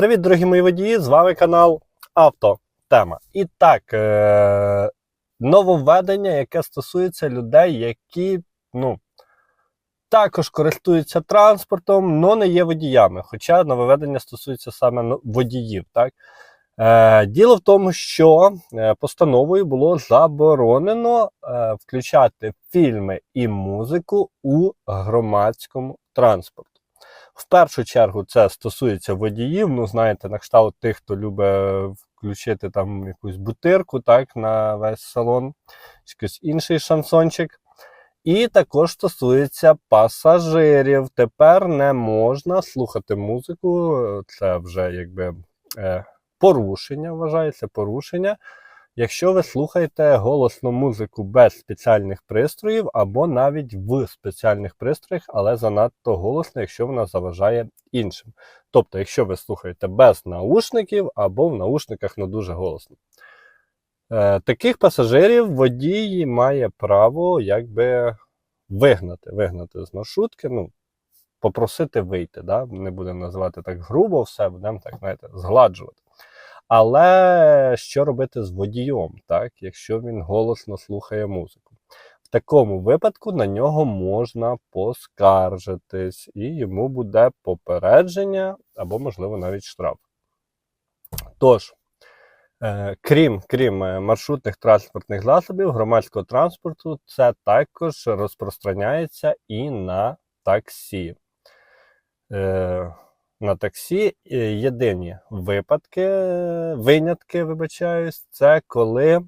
Привіт, дорогі мої водії! З вами канал Автотема. І так, е- нововведення, яке стосується людей, які ну, також користуються транспортом, але не є водіями. Хоча нововведення стосується саме ну, водіїв. Так? Е- Діло в тому, що е, постановою було заборонено е- включати фільми і музику у громадському транспорті. В першу чергу це стосується водіїв. Ну, знаєте, на кшталт тих, хто любить включити там якусь бутирку, так, на весь салон, якийсь інший шансончик. І також стосується пасажирів. Тепер не можна слухати музику. Це вже якби е, порушення, вважається порушення. Якщо ви слухаєте голосну музику без спеціальних пристроїв, або навіть в спеціальних пристроях, але занадто голосно, якщо вона заважає іншим. Тобто, якщо ви слухаєте без наушників або в наушниках не дуже голосно. Е, таких пасажирів водій має право якби вигнати, вигнати з маршрутки, ну, попросити вийти. Да? Не будемо називати так грубо все, будемо так, знаєте, згладжувати. Але що робити з водієм, так, якщо він голосно слухає музику? В такому випадку на нього можна поскаржитись, і йому буде попередження або, можливо, навіть штраф. Тож, е, крім, крім е, маршрутних транспортних засобів, громадського транспорту, це також розпространяється і на таксі. На таксі е, єдині випадки, винятки, вибачаюсь, це коли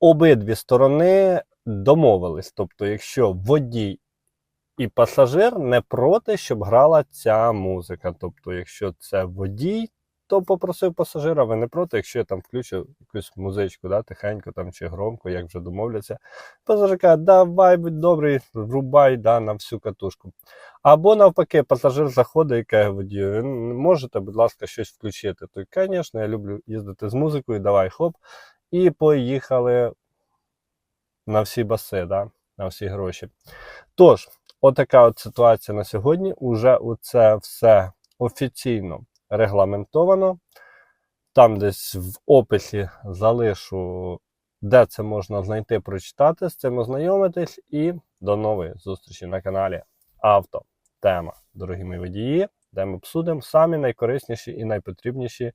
обидві сторони домовились. Тобто, якщо водій і пасажир не проти, щоб грала ця музика. Тобто, якщо це водій, то попросив пасажира, ви не проти, якщо я там включу якусь музичку, да, тихенько там чи громко, як вже домовляться. Пасажир каже, давай, будь добрий, врубай да, на всю катушку. Або навпаки, пасажир заходить і каже водію, можете, будь ласка, щось включити. То, звісно, я люблю їздити з музикою, давай хоп. І поїхали на всі баси, да, на всі гроші. Тож, отака от ситуація на сьогодні. Уже це все офіційно регламентовано. Там десь в описі залишу, де це можна знайти, прочитати, з цим ознайомитись. І до нової зустрічі на каналі Авто Тема, дорогі мої водії, де ми обсудимо самі найкорисніші і найпотрібніші,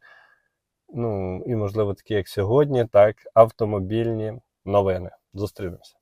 ну і, можливо, такі, як сьогодні, так, автомобільні новини. Зустрінемося.